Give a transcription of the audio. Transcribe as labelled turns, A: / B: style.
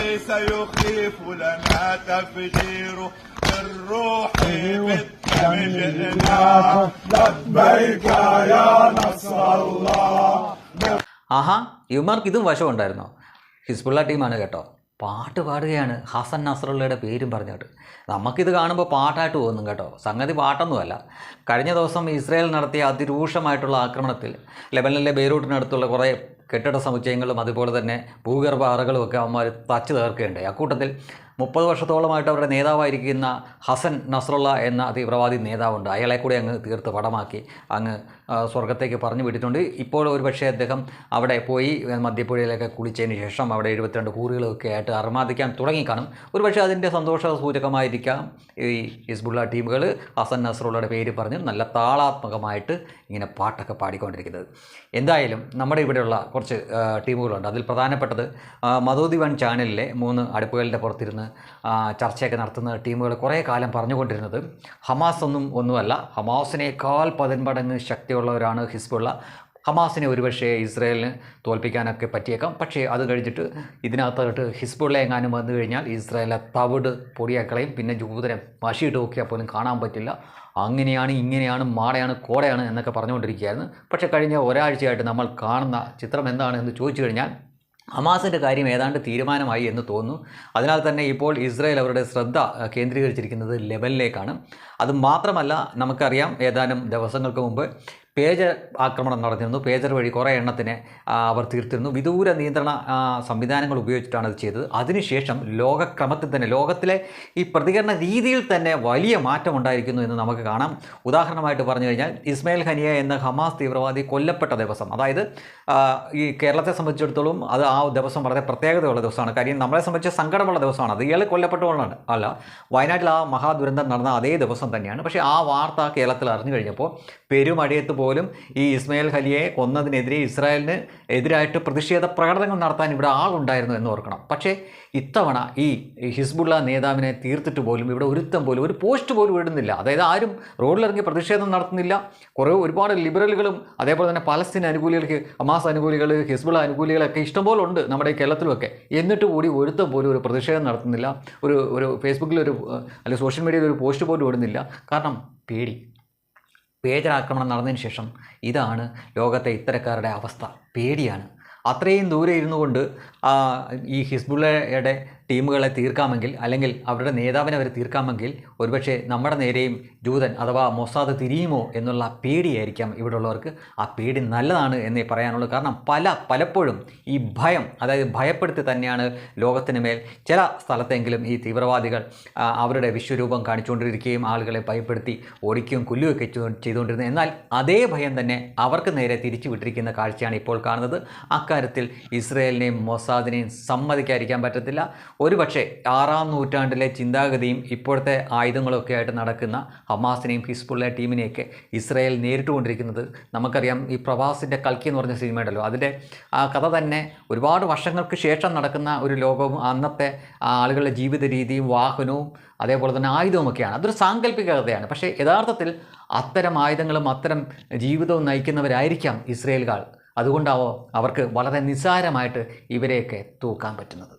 A: ليس يخيف لنا تفجير الروح بالدم جئنا لبيك يا نصر الله
B: ആഹാ ഇവന്മാർക്ക് ഇതും വശമുണ്ടായിരുന്നോ ഹിസ്ബുള്ള ടീമാണ് കേട്ടോ പാട്ട് പാടുകയാണ് ഹസൻ നസറുള്ളയുടെ പേരും പറഞ്ഞിട്ട് നമുക്കിത് കാണുമ്പോൾ പാട്ടായിട്ട് തോന്നും കേട്ടോ സംഗതി പാട്ടൊന്നുമല്ല കഴിഞ്ഞ ദിവസം ഇസ്രായേൽ നടത്തിയ അതിരൂക്ഷമായിട്ടുള്ള ആക്രമണത്തിൽ ലെബനനിലെ ബെയ്റൂട്ടിനടുത്തുള്ള കുറേ കെട്ടിട സമുച്ചയങ്ങളും അതുപോലെ തന്നെ ഭൂഗർഭ അറകളും ഒക്കെ അവന്മാർ തച്ചു തീർക്കുകയുണ്ടായി അക്കൂട്ടത്തിൽ മുപ്പത് വർഷത്തോളമായിട്ട് അവരുടെ നേതാവായിരിക്കുന്ന ഹസൻ നസ്രുള്ള എന്ന തീവ്രവാദി നേതാവുണ്ട്. അയാളെ കൂടി അങ്ങ് തീർത്ത് പടമാക്കി അങ്ങ് സ്വർഗത്തേക്ക് പറഞ്ഞു വിട്ടിട്ടുണ്ട്. ഇപ്പോൾ ഒരു പക്ഷേ അദ്ദേഹം അവിടെ പോയി മദ്യപ്പുഴയിലൊക്കെ കുളിച്ചതിന് ശേഷം അവിടെ എഴുപത്തിരണ്ട് കൂറുകളൊക്കെ ആയിട്ട് അർമാദിക്കാൻ തുടങ്ങിക്കാണും. ഒരു പക്ഷേ അതിന്റെ സന്തോഷ സൂചകമായിരിക്കാം ഈ ഹിസ്ബുള്ള ടീമുകൾ ഹസൻ നസ്രുള്ളയുടെ പേര് പറഞ്ഞ് നല്ല താളാത്മകമായിട്ട് ഇങ്ങനെ പാട്ടൊക്കെ പാടിക്കൊണ്ടിരിക്കുന്നത്. എന്തായാലും നമ്മുടെ ഇവിടെയുള്ള കുറച്ച് ടീമുകളുണ്ട്. അതിൽ പ്രധാനപ്പെട്ടത് മധോദി വൺ ചാനലിലെ മൂന്ന് അടുപ്പുകളുടെ പുറത്തിരുന്ന് ചർച്ചയൊക്കെ നടത്തുന്ന ടീമുകൾ കുറേ കാലം പറഞ്ഞുകൊണ്ടിരുന്നത്. ഹമാസ് ഒന്നും ഒന്നുമല്ല. ഹമാസിനേക്കാൾ പതിന്മടങ്ങ് ശക്തിയുള്ളവരാണ് ഹിസ്ബുള്ള. ഹമാസിനെ ഒരുപക്ഷെ ഇസ്രയേലിന് തോൽപ്പിക്കാനൊക്കെ പറ്റിയേക്കാം. പക്ഷേ അത് കഴിഞ്ഞിട്ട് ഇതിനകത്തോട്ട് ഹിസ്ബുള്ള എങ്ങാനും വന്നു കഴിഞ്ഞാൽ ഇസ്രായേലിലെ തവിട് പൊടിയാക്കളയും പിന്നെ ജൂതനെ മഷിയിട്ട് നോക്കിയാൽ പോലും കാണാൻ പറ്റില്ല. അങ്ങനെയാണ് ഇങ്ങനെയാണ് മാടയാണ് കോടയാണ് എന്നൊക്കെ പറഞ്ഞുകൊണ്ടിരിക്കുകയായിരുന്നു. പക്ഷേ കഴിഞ്ഞ ഒരാഴ്ചയായിട്ട് നമ്മൾ കാണുന്ന ചിത്രം എന്താണ് എന്ന് ചോദിച്ചു കഴിഞ്ഞാൽ ഹമാസിന്റെ കാര്യം ഏതാണ്ട് തീരുമാനമായി എന്ന് തോന്നുന്നു. അതിനാൽ തന്നെ ഇപ്പോൾ ഇസ്രായേൽ അവരുടെ ശ്രദ്ധ കേന്ദ്രീകരിച്ചിരിക്കുന്നത് ലെവലിലേക്കാണ് അത് മാത്രമല്ല നമുക്കറിയാം ഏതാനും ദിവസങ്ങൾക്ക് മുമ്പ് പേജർ ആക്രമണം നടന്നിരുന്നു. പേജർ വഴി കുറേ എണ്ണത്തിനെ അവർ തീർത്തിരുന്നു. വിദൂര നിയന്ത്രണ സംവിധാനങ്ങൾ ഉപയോഗിച്ചിട്ടാണ് അത് ചെയ്തത്. അതിനുശേഷം ലോകക്രമത്തിൽ തന്നെ ലോകത്തിലെ ഈ പ്രതികരണ രീതിയിൽ തന്നെ വലിയ മാറ്റം ഉണ്ടായിരിക്കുന്നു എന്ന് നമുക്ക് കാണാം. ഉദാഹരണമായിട്ട് പറഞ്ഞു കഴിഞ്ഞാൽ ഇസ്മായിൽ ഹനിയ എന്ന ഹമാസ് തീവ്രവാദി കൊല്ലപ്പെട്ട ദിവസം അതായത് ഈ കേരളത്തെ സംബന്ധിച്ചിടത്തോളം അത് ആ ദിവസം വളരെ പ്രത്യേകതയുള്ള ദിവസമാണ്. കാര്യം നമ്മളെ സംബന്ധിച്ച് സങ്കടമുള്ള ദിവസമാണ്. അത് ഇയാൾ കൊല്ലപ്പെട്ടുകൊണ്ടാണ് അല്ല വയനാട്ടിൽ ആ മഹാദുരന്തം നടന്ന അതേ ദിവസം തന്നെയാണ്. പക്ഷേ ആ വാർത്ത കേരളത്തിൽ അറിഞ്ഞു കഴിഞ്ഞപ്പോൾ പെരുമഴയത്ത് പോലും ഈ ഇസ്മയിൽ ഹലിയെ കൊന്നതിനെതിരെ ഇസ്രായേലിന് എതിരായിട്ട് പ്രതിഷേധ പ്രകടനങ്ങൾ നടത്താൻ ഇവിടെ ആളുണ്ടായിരുന്നു എന്ന് ഓർക്കണം. പക്ഷേ ഇത്തവണ ഈ ഹിസ്ബുള്ള നേതാവിനെ തീർത്തിട്ട് പോലും ഇവിടെ ഒരുത്തം പോലും ഒരു പോസ്റ്റ് പോലും ഇടുന്നില്ല. അതായത് ആരും റോഡിലിറങ്ങി പ്രതിഷേധം നടത്തുന്നില്ല. കുറേ ഒരുപാട് ലിബറലുകളും അതേപോലെ തന്നെ പലസ്തീൻ അനുകൂലികൾക്ക് ഹമാസ് അനുകൂലികൾ ഹിസ്ബുള്ള അനുകൂലികളൊക്കെ ഇഷ്ടംപോലെ ഉണ്ട് നമ്മുടെ കേരളത്തിലുമൊക്കെ എന്നിട്ട് കൂടി ഒരുത്തം പോലും ഒരു പ്രതിഷേധം നടത്തുന്നില്ല. ഒരു ഒരു ഫേസ്ബുക്കിൽ ഒരു അല്ലെങ്കിൽ സോഷ്യൽ മീഡിയയിൽ ഒരു പോസ്റ്റ് പോലും ഇടുന്നില്ല. കാരണം പേടി. പേജർ ആക്രമണം നടന്നതിന് ശേഷം ഇതാണ് ലോകത്തെ ഇത്തരക്കാരുടെ അവസ്ഥ. പേടിയാണ്. അത്രയും ദൂരെ ഇരുന്നു കൊണ്ട് ആ, ഈ ഹിസ്ബുള്ളയുടെ ടീമുകളെ തീർക്കാമെങ്കിൽ അല്ലെങ്കിൽ അവരുടെ നേതാവിനെ അവർ തീർക്കാമെങ്കിൽ ഒരുപക്ഷെ നമ്മുടെ നേരെയും ജൂതൻ അഥവാ മൊസാദ് തിരിയുമോ എന്നുള്ള പേടിയായിരിക്കാം ഇവിടെ ഉള്ളവർക്ക് ആ പേടി നല്ലതാണ് എന്നേ പറയാനുള്ളൂ. കാരണം പല പലപ്പോഴും ഈ ഭയം അതായത് ഭയപ്പെടുത്തി തന്നെയാണ് ലോകത്തിന് മേൽ ചില സ്ഥലത്തെങ്കിലും ഈ തീവ്രവാദികൾ അവരുടെ വിശ്വരൂപം കാണിച്ചുകൊണ്ടിരിക്കുകയും ആളുകളെ ഭയപ്പെടുത്തി ഓടിക്കുകയും കൊല്ലുകയൊക്കെ ചെയ്തുകൊണ്ടിരുന്നത്. എന്നാൽ അതേ ഭയം തന്നെ അവർക്ക് നേരെ തിരിച്ചു വിട്ടിരിക്കുന്ന കാഴ്ചയാണ് ഇപ്പോൾ കാണുന്നത്. അക്കാര്യത്തിൽ ഇസ്രയേലിനെയും മൊസാദിനെയും സമ്മതിക്കാതിരിക്കാൻ പറ്റത്തില്ല. ഒരുപക്ഷെ ആറാം നൂറ്റാണ്ടിലെ ചിന്താഗതിയും ഇപ്പോഴത്തെ ആയുധങ്ങളൊക്കെ ആയിട്ട് നടക്കുന്ന ഹമാസിനെയും ഹിസ്ബുള്ള ടീമിനെയൊക്കെ ഇസ്രയേൽ നേരിട്ടുകൊണ്ടിരിക്കുന്നത് നമുക്കറിയാം ഈ പ്രവാസിന്റെ കൽക്കി എന്ന് പറഞ്ഞ സിനിമ ഉണ്ടല്ലോ അതിന്റെ ആ കഥ തന്നെ ഒരുപാട് വർഷങ്ങൾക്ക് ശേഷം നടക്കുന്ന ഒരു ലോകവും അന്നത്തെ ആളുകളുടെ ജീവിത രീതിയും വാഹനവും അതേപോലെ തന്നെ ആയുധവുമൊക്കെയാണ് അതൊരു സാങ്കല്പിക കഥയാണ്. പക്ഷേ യഥാർത്ഥത്തിൽ അത്തരം ആയുധങ്ങളും അത്തരം ജീവിതവും നയിക്കുന്നവരായിരിക്കാം ഇസ്രയേലുകാർ അതുകൊണ്ടാവോ അവർക്ക് വളരെ നിസ്സാരമായിട്ട് ഇവരെയൊക്കെ തൂക്കാൻ പറ്റുന്നത്?